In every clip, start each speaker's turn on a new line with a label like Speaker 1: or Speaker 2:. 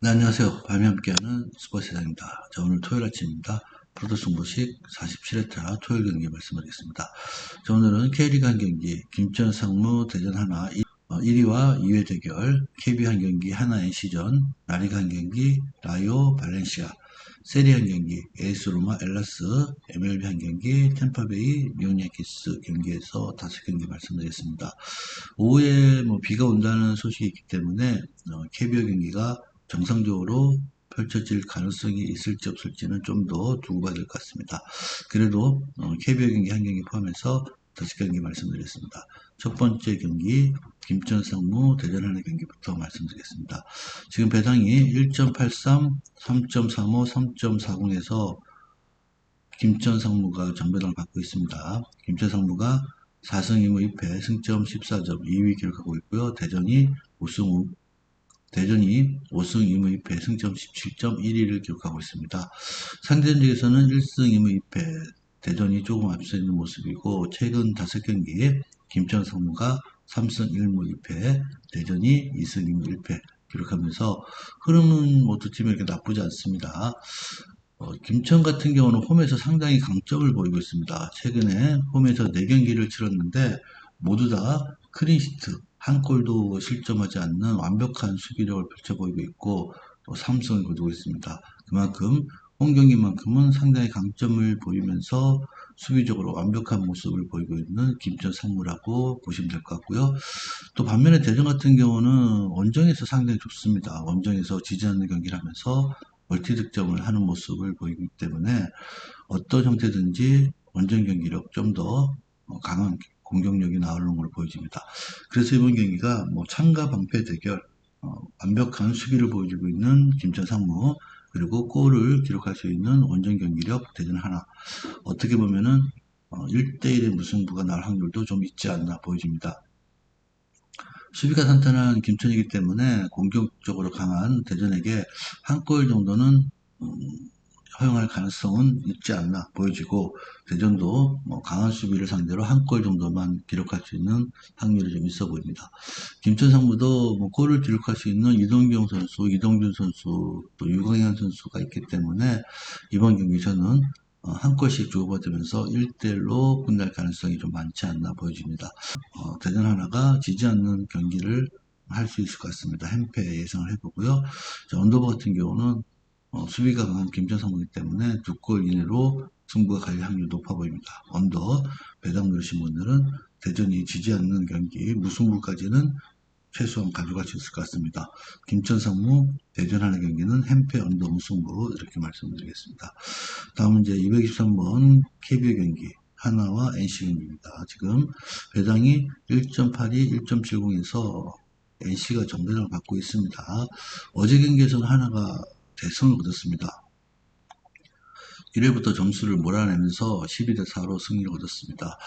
Speaker 1: 네, 안녕하세요. 밤에 함께하는 스포츠 세상입니다. 자, 오늘 토요일 아침입니다. 프로토 승부식 47회차 토요일 경기 말씀드리겠습니다. 자, 오늘은 K리그 한 경기, 김천 상무 대전 하나 1위와 2회 대결, KB 한 경기 하나 NC전, 라리가 한 경기 라이오 발렌시아, 세리 한 경기 에이스 로마 엘라스, MLB 한 경기 템파베이 뉴양키스 경기에서 다섯 경기 말씀드리겠습니다. 오후에 뭐 비가 온다는 소식이 있기 때문에 어, KBO 경기가 정상적으로 펼쳐질 가능성이 있을지 없을지는 좀 더 두고 봐야 될 것 같습니다. 그래도 어, KBO 경기 한 경기 포함해서 다섯 경기 말씀드리겠습니다. 첫 번째 경기 김천 상무 대전 하나 경기부터 말씀드리겠습니다. 지금 배당이 1.83, 3.35, 3.40에서 김천 상무가 정배당을 받고 있습니다. 김천 상무가 4승 2무 2패 승점 14점 2위 기록하고 있고요. 대전이 우승 후 대전이 5승 2무 2패 승점 17점 1위를 기록하고 있습니다. 상대전적에서는 1승 2무 2패 대전이 조금 앞서 있는 모습이고 최근 5경기에 김천 성무가 3승 1무 2패 대전이 2승 2무 1패 기록하면서 흐름은 모두 팀에게 나쁘지 않습니다. 어, 김천 같은 경우는 홈에서 상당히 강점을 보이고 있습니다. 최근에 홈에서 4경기를 치렀는데 모두 다 크린시트 한 골도 실점하지 않는 완벽한 수비력을 펼쳐 보이고 있고 또 3승을 거두고 있습니다. 그만큼 홈 경기만큼은 상당히 강점을 보이면서 수비적으로 완벽한 모습을 보이고 있는 김천 상무라고 보시면 될 것 같고요. 또 반면에 대전 같은 경우는 원정에서 상당히 좋습니다. 원정에서 지지 않는 경기를 하면서 멀티 득점을 하는 모습을 보이기 때문에 어떤 형태든지 원정 경기력 좀 더 강한 공격력이 나오는 걸로 보여집니다. 그래서 이번 경기가 뭐 창과 방패 대결, 어, 완벽한 수비를 보여주고 있는 김천 상무, 그리고 골을 기록할 수 있는 원정 경기력 대전 하나. 어떻게 보면은 어, 1대1의 무승부가 날 확률도 좀 있지 않나 보여집니다. 수비가 탄탄한 김천이기 때문에 공격적으로 강한 대전에게 한 골 정도는 음, 허용할 가능성은 있지 않나 보여지고 대전도 뭐 강한 수비를 상대로 한 골 정도만 기록할 수 있는 확률이 좀 있어 보입니다. 김천 상무도 뭐 골을 기록할 수 있는 이동경 선수, 이동준 선수, 또 유광현 선수가 있기 때문에 이번 경기 저는 어, 한 골씩 주고받으면서 1대1로 끝날 가능성이 좀 많지 않나 보여집니다. 어, 대전 하나가 지지 않는 경기를 할 수 있을 것 같습니다. 햄페 예상을 해보고요. 자, 언더버 같은 경우는 어, 수비가 강한 김천 상무이기 때문에 두 골 이내로 승부가 갈릴 확률이 높아 보입니다. 언더 배당 누르신 분들은 대전이 지지 않는 경기 무승부까지는 최소한 가져갈 수 있을 것 같습니다. 김천 상무 대전 하는 경기는 햄페 언더 무승부 이렇게 말씀드리겠습니다. 다음은 이제 223번 KBO 경기 하나와 NC 경기입니다. 지금 배당이 1.82, 1.70에서 NC가 정배당을 받고 있습니다. 어제 경기에서는 하나가 대승을 거뒀습니다. 1회부터 점수를 몰아내면서 12대 4로 승리를 거뒀습니다.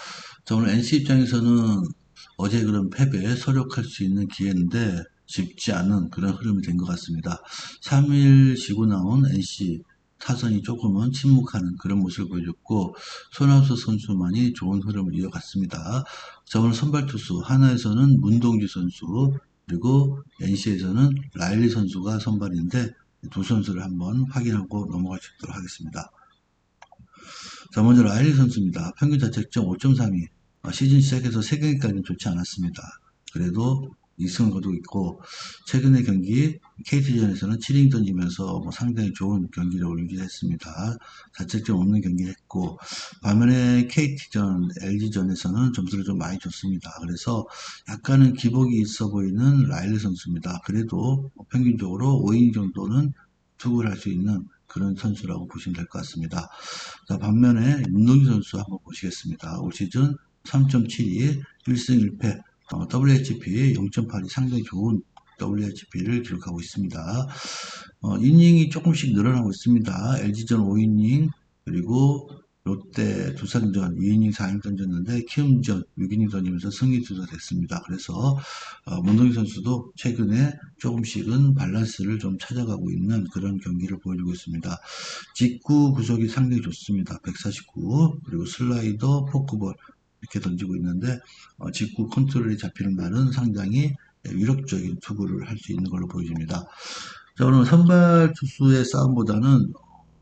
Speaker 1: 자, 오늘 NC 입장에서는 어제 그런 패배에 서력할 수 있는 기회인데 쉽지 않은 그런 흐름이 된 것 같습니다. 3일 쉬고 나온 NC 타선이 조금은 침묵하는 그런 모습을 보여줬고 손아섭 선수만이 좋은 흐름을 이어갔습니다. 자 오늘 선발 투수 하나에서는 문동주 선수 그리고 NC에서는 라일리 선수가 선발인데 두 선수를 한번 확인하고 있도록 하겠습니다. 자, 먼저 라일리 선수입니다. 평균 자책점 5.32. 아, 시즌 시작해서 3경기까지는 좋지 않았습니다. 그래도 2승을 거두고 있고, 최근의 경기 KT전에서는 7이닝 던지면서 뭐 상당히 좋은 경기를 유지했습니다. 자책점 없는 경기 했고, 반면에 KT전, LG전에서는 점수를 좀 많이 줬습니다. 그래서 약간은 기복이 있어 보이는 라일리 선수입니다. 그래도 평균적으로 5이닝 정도는 투구를 할 수 있는 그런 선수라고 보시면 될 것 같습니다. 자, 반면에 문동기 선수 한번 보시겠습니다. 올 시즌 3.72, 1승 1패, 어, WHP 0.8이 상당히 좋은 WHP를 기록하고 있습니다. 어, 이닝이 조금씩 늘어나고 있습니다. LG전 5이닝, 그리고 롯데 두산전 2이닝 4이닝 던졌는데 키움전 6이닝 던지면서 승리 투자 됐습니다. 그래서 어, 문동희 선수도 최근에 조금씩은 밸런스를 좀 찾아가고 있는 그런 경기를 보여주고 있습니다. 직구 구속이 상당히 좋습니다. 149 그리고 슬라이더 포크볼 이렇게 던지고 있는데 어, 직구 컨트롤이 잡히는 날은 상당히 위력적인 투구를 할 수 있는 걸로 보여집니다. 자, 오늘 선발 투수의 싸움보다는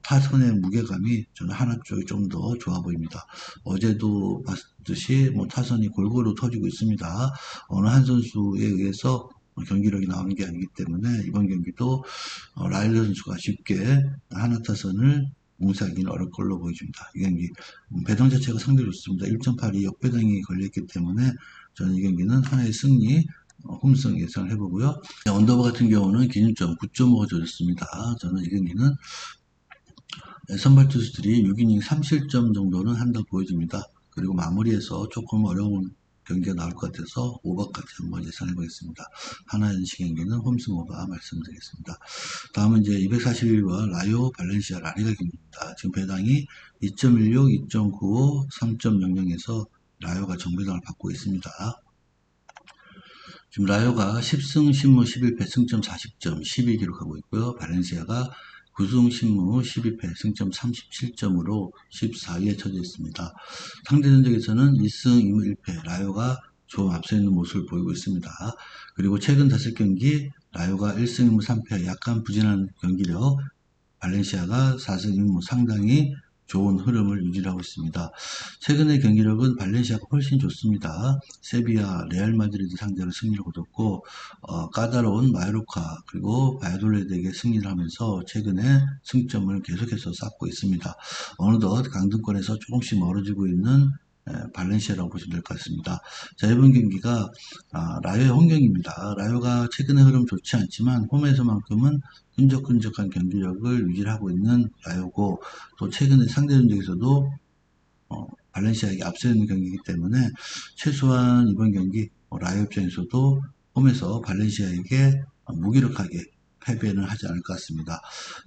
Speaker 1: 타선의 무게감이 저는 하나 쪽이 좀 더 좋아 보입니다. 어제도 봤듯이 뭐 타선이 골고루 터지고 있습니다. 어느 한 선수에 의해서 경기력이 나오는 게 아니기 때문에 이번 경기도 어, 라일러 선수가 쉽게 하나 타선을 뭉사하기는 어려울 걸로 보여집니다. 이 경기 음, 배당 자체가 상당히 좋습니다. 1.82 역배당이 걸렸기 때문에 저는 이 경기는 하나의 승리 어, 홈승 예상을 해보고요. 네, 언더버 같은 경우는 기준점 9.5가 줘졌습니다. 저는 이 경기는 선발 투수들이 6이닝 3실점 정도는 한다 보여집니다. 그리고 마무리해서 조금 어려운 경기가 나올 것 같아서 오버까지 한번 예상해 보겠습니다. 하나연시 경기는 홈승 오버 말씀드리겠습니다. 다음은 이제 241번 라이오 발렌시아 라리가 경기입니다. 지금 배당이 2.16, 2.95, 3.00에서 라이오가 정배당을 받고 있습니다. 지금 라이오가 10승 10무 11패 승점 40점 12 기록하고 있고요. 발렌시아가 9승 10무 12패 승점 37점으로 14위에 처져 있습니다. 상대 전적에서는 2승 2무 1패 라이오가 좀 앞서 있는 모습을 보이고 있습니다. 그리고 최근 5경기 라이오가 1승 2무 3패 약간 부진한 경기력 발렌시아가 4승 2무 상당히 좋은 흐름을 유지하고 있습니다. 최근의 경기력은 발렌시아가 훨씬 좋습니다. 세비야, 레알 마드리드 상대로 승리를 거뒀고 어, 까다로운 마요르카 그리고 바이돌레드에게 승리를 하면서 최근에 승점을 계속해서 쌓고 있습니다. 어느덧 강등권에서 조금씩 멀어지고 있는 에, 발렌시아라고 보시면 될 것 같습니다. 자, 이번 경기가 아, 라요의 홈경기입니다. 라요가 최근의 흐름 좋지 않지만 홈에서만큼은 끈적끈적한 경기력을 유지하고 있는 라요고 또 최근에 상대 전적에서도 어, 발렌시아에게 앞서 있는 경기이기 때문에 최소한 이번 경기 어, 라요 입장에서도 홈에서 발렌시아에게 무기력하게 패배는 하지 않을 것 같습니다.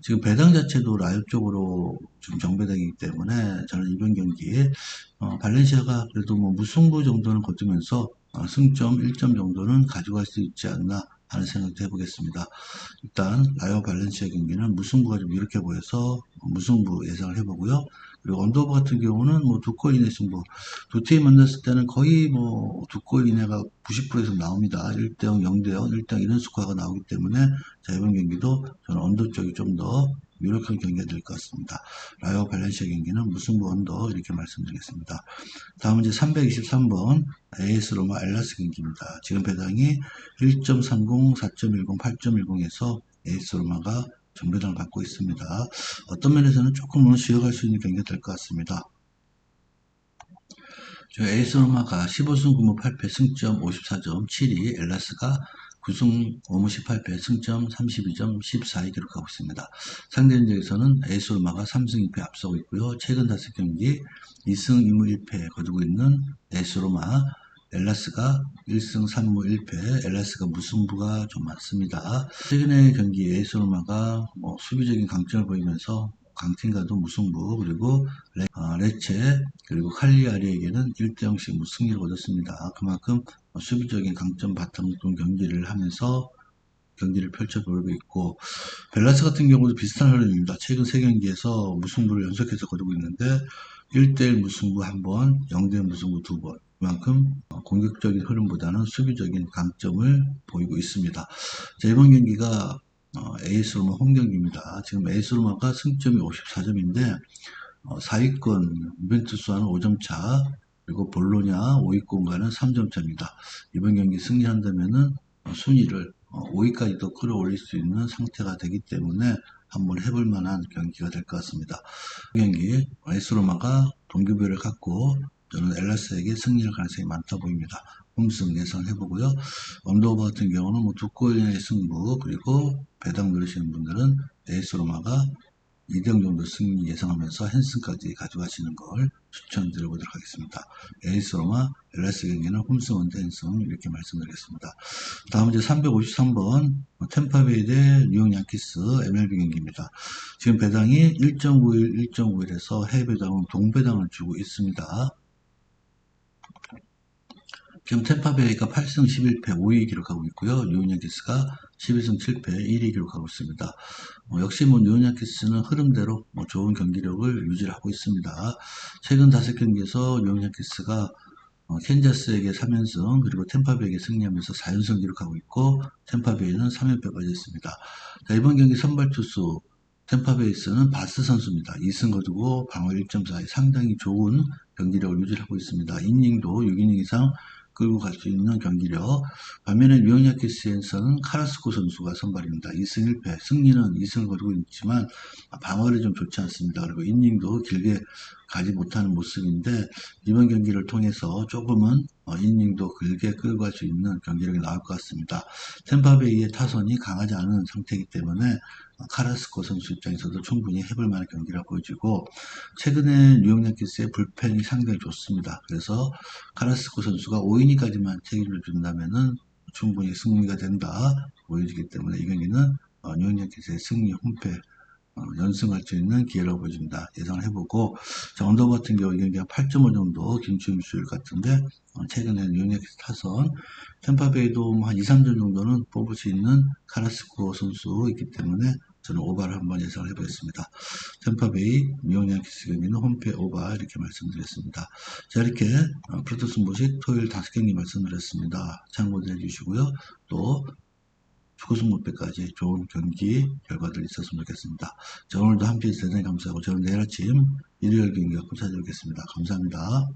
Speaker 1: 지금 배당 자체도 라이브 쪽으로 지금 정배당이기 때문에 저는 이번 경기에 어, 발렌시아가 그래도 뭐 무승부 정도는 거두면서 어, 승점 1점 정도는 가져갈 수 있지 않나 하는 생각도 해보겠습니다. 일단 라이오 발렌시아 경기는 무승부가 좀 이렇게 보여서 무승부 예상을 해보고요. 그리고 언더버 같은 경우는 뭐 두 골 이내 승부. 두 팀이 만났을 때는 거의 뭐 두 골 이내가 90%에서 나옵니다. 1대0, 0대0, 1대0 이런 스코어가 나오기 때문에 자, 이번 경기도 저는 언더 쪽이 좀 더 유력한 경기가 될 것 같습니다. 라이오 발렌시아 경기는 무승부 언더 이렇게 말씀드리겠습니다. 다음은 이제 323번 AS 로마 엘라스 경기입니다. 지금 배당이 1.30, 4.10, 8.10에서 AS 로마가 정배당을 받고 있습니다. 어떤 면에서는 조금은 쉬어갈 수 있는 경기가 될 것 같습니다. 저 에이스 로마가 15승 9무 8패 승점 54점 7위, 엘라스가 9승 5무 18패 승점 32점 14위 기록하고 있습니다. 상대 전적에서는 에이스 로마가 3승 2패 앞서고 있고요. 최근 5경기 2승 2무 1패 거두고 있는 에이스 로마 엘라스가 1승 3무 1패, 엘라스가 무승부가 좀 많습니다. 최근의 경기 에이스로마가 뭐 수비적인 강점을 보이면서 강팀과도 무승부, 그리고 레, 어, 레체, 그리고 칼리아리에게는 1대0씩 무승리를 거뒀습니다. 그만큼 수비적인 강점 바탕 둔 경기를 하면서 경기를 펼쳐보고 있고 벨라스 같은 경우도 비슷한 흐름입니다. 최근 세 경기에서 무승부를 연속해서 거두고 있는데 1대1 무승부 한 번, 0대1 무승부 두 번. 그만큼 공격적인 흐름보다는 수비적인 강점을 보이고 있습니다. 자, 이번 경기가 어, 에이스 로마 홈 경기입니다. 지금 에이스 로마가 승점이 54점인데 어, 4위권 유벤투스와는 5점 차 그리고 볼로냐 5위권과는 3점 차입니다. 이번 경기 승리한다면은 어, 순위를 어, 5위까지도 끌어올릴 수 있는 상태가 되기 때문에 한번 해볼 만한 경기가 될 것 같습니다. 이 경기 에이스 로마가 동기부여를 갖고 저는 엘라스에게 승리할 가능성이 많다 보입니다. 홈승 예상 해보고요. 언더오버 같은 경우는 뭐 두 골의 승부 그리고 배당 누르시는 분들은 에이스 로마가 2등 정도 승리 예상하면서 헨슨까지 가져가시는 걸 추천드려보도록 하겠습니다. 에이스 로마, 엘라스 경기는 홈승 원대 헨슨 이렇게 말씀드리겠습니다. 다음 이제 353번 템파베이 대 뉴욕 양키스 MLB 경기입니다. 지금 배당이 1.91, 1.91에서 해외 배당은 동배당을 주고 있습니다. 지금 템파베이가 8승 11패 5위 기록하고 있고요. 뉴욕양키스가 12승 7패 1위 기록하고 있습니다. 어, 역시 뭐 뉴욕양키스는 흐름대로 뭐 좋은 경기력을 유지하고 있습니다. 최근 5경기에서 뉴욕양키스가 어, 캔자스에게 3연승 그리고 템파베이에게 승리하면서 4연승 기록하고 있고 템파베이는 3연패까지 했습니다. 자, 이번 경기 선발 투수 템파베이스는 바스 선수입니다. 2승 거두고 방어 1.4에 상당히 좋은 경기력을 유지하고 있습니다. 이닝도 6이닝 이상 끌고 갈 수 있는 경기력. 반면에 뉴욕야키스에서는 카라스코 선수가 선발입니다. 2승 1패. 승리는 2승을 거두고 있지만 방어를 좀 좋지 않습니다. 그리고 이닝도 길게 가지 못하는 모습인데 이번 경기를 통해서 조금은 어, 이닝도 길게 끌고 갈 수 있는 경기력이 나올 것 같습니다. 템파베이의 타선이 강하지 않은 상태이기 때문에 어, 카라스코 선수 입장에서도 충분히 해볼 만한 경기라 보여지고 최근에 뉴욕 양키스의 불펜이 상당히 좋습니다. 그래서 카라스코 선수가 5이닝까지만 체기를 준다면은 충분히 승리가 된다 보여지기 때문에 이 경기는 어, 뉴욕 양키스의 승리 홈패 어, 연승할 수 있는 기회라고 보여집니다. 예상을 해보고 자, 언더 같은 경우 이 경기 한8.5 정도 김치용 수율 같은데 어, 최근에 뉴욕 타선 템파베이도 뭐한 2, 3점 정도는 뽑을 수 있는 카라스코 선수 있기 때문에 저는 오바를 한번 예상을 해보겠습니다. 템파베이, 뉴욕 양키스 경기는 홈페 오바 이렇게 말씀드렸습니다. 자 이렇게 어, 프로토스 모식 토요일 다섯 경기 말씀드렸습니다. 참고해 주시고요. 또 축구 승부패까지 좋은 경기 결과들이 있었으면 좋겠습니다. 자, 오늘도 함께 해주셔서 대단히 감사하고 저는 내일 아침 일요일 경기가 찾아오겠습니다. 감사합니다.